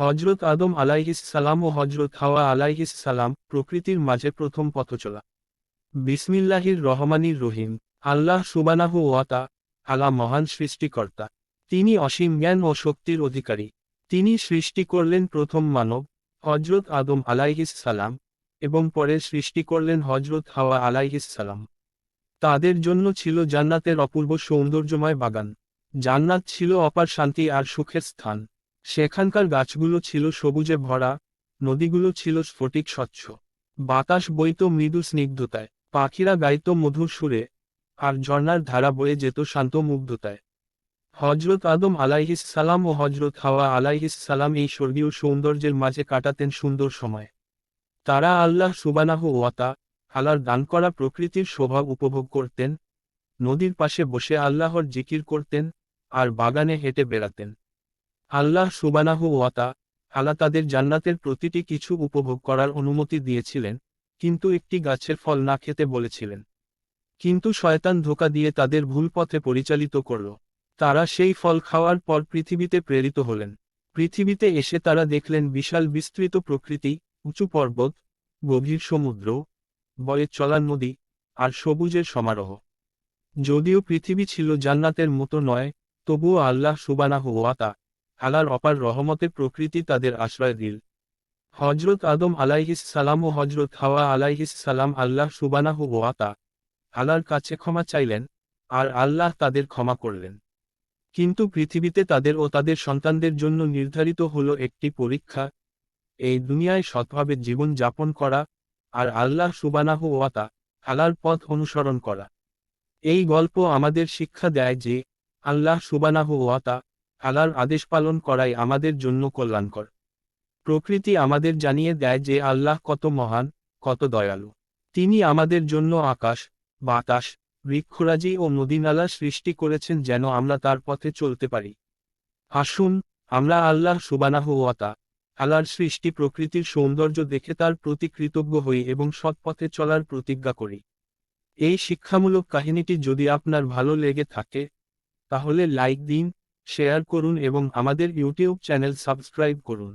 হজরত আদম আলাইহিস সালাম ও হজরত হাওয়া আলাইহিস সালাম প্রকৃতির মাঝে প্রথম পথচলা। বিসমিল্লাহির রহমানির রহিম। আল্লাহ সুবানাহু ওয়াতা আলা মহান সৃষ্টিকর্তা। তিনি অসীম জ্ঞান ও শক্তির অধিকারী। তিনি সৃষ্টি করলেন প্রথম মানব হজরত আদম আলাইহিস সালাম, এবং পরে সৃষ্টি করলেন হজরত হাওয়া আলাইহিস সালাম। তাদের জন্য ছিল জান্নাতের অপূর্ব সৌন্দর্যময় বাগান। জান্নাত ছিল অপার শান্তি আর সুখের স্থান। সেখানকার গাছগুলো ছিল সবুজে ভরা, নদীগুলো ছিল স্ফটিক স্বচ্ছ। বাতাস বইত মৃদু স্নিগ্ধতায়, পাখিরা গাইত মধুর সুরে, আর ঝর্ণার ধারা বয়ে যেত শান্ত মুগ্ধতায়। হজরত আদম আলাইহিস সালাম ও হজরত হাওয়া আলাইহিস সালাম এই স্বর্গীয় সৌন্দর্যের মাঝে কাটাতেন সুন্দর সময়। তারা আল্লাহ সুবানাহু ওয়াতা আলার দান করা প্রকৃতির শোভা উপভোগ করতেন, নদীর পাশে বসে আল্লাহর জিকির করতেন, আর বাগানে হেঁটে বেড়াতেন। আল্লাহ সুবানাহু ওয়াতা আলা তাদের জান্নাতের প্রতিটি কিছু উপভোগ করার অনুমতি দিয়েছিলেন, কিন্তু একটি গাছের ফল না খেতে বলেছিলেন। কিন্তু শয়তান ধোকা দিয়ে তাদের ভুল পথে পরিচালিত করল। তারা সেই ফল খাওয়ার পর পৃথিবীতে প্রেরিত হলেন। পৃথিবীতে এসে তারা দেখলেন বিশাল বিস্তৃত প্রকৃতি, উঁচু পর্বত, গভীর সমুদ্র, বয়ে চলা নদী, আর সবুজের সমারোহ। যদিও পৃথিবী ছিল জান্নাতের মতো নয়, তবুও আল্লাহ সুবানাহ ওয়াতা আলার অপার রহমতের প্রকৃতি তাদের আশ্রয় দিল। হজরত আদম আলাইহিস সালাম ও হজরত হাওয়া আলাইহিস সালাম আল্লাহ সুবানাহ ওয়াতা আলার কাছে ক্ষমা চাইলেন আর আল্লাহ তাদের ক্ষমা করলেন। কিন্তু পৃথিবীতে তাদের ও তাদের সন্তানদের জন্য নির্ধারিত হল একটি পরীক্ষা, এই দুনিয়ায় সৎভাবে জীবন যাপন করা আর আল্লাহ সুবানাহ ওয়াতা আলার পথ অনুসরণ করা। এই গল্প আমাদের শিক্ষা দেয় যে আল্লাহ সুবানাহ ওয়াতা আলার আদেশ পালন করাই আমাদের জন্য কল্যাণকর। প্রকৃতি আমাদের জানিয়ে দেয় যে আল্লাহ কত মহান, কত দয়ালু। তিনি আমাদের জন্য আকাশ, বাতাস, বৃক্ষরাজি ও নদীনালা সৃষ্টি করেছেন যেন আমরা তার পথে চলতে পারি। আসুন, আমরা আল্লাহ সুবানাহ ওয়াতা আল্লাহর সৃষ্টি প্রকৃতির সৌন্দর্য দেখে তার প্রতি কৃতজ্ঞ হই এবং সৎ পথে চলার প্রতিজ্ঞা করি। এই শিক্ষামূলক কাহিনীটি যদি আপনার ভালো লেগে থাকে, তাহলে লাইক দিন শেয়ার করুন এবং আমাদের ইউটিউব চ্যানেল সাবস্ক্রাইব করুন।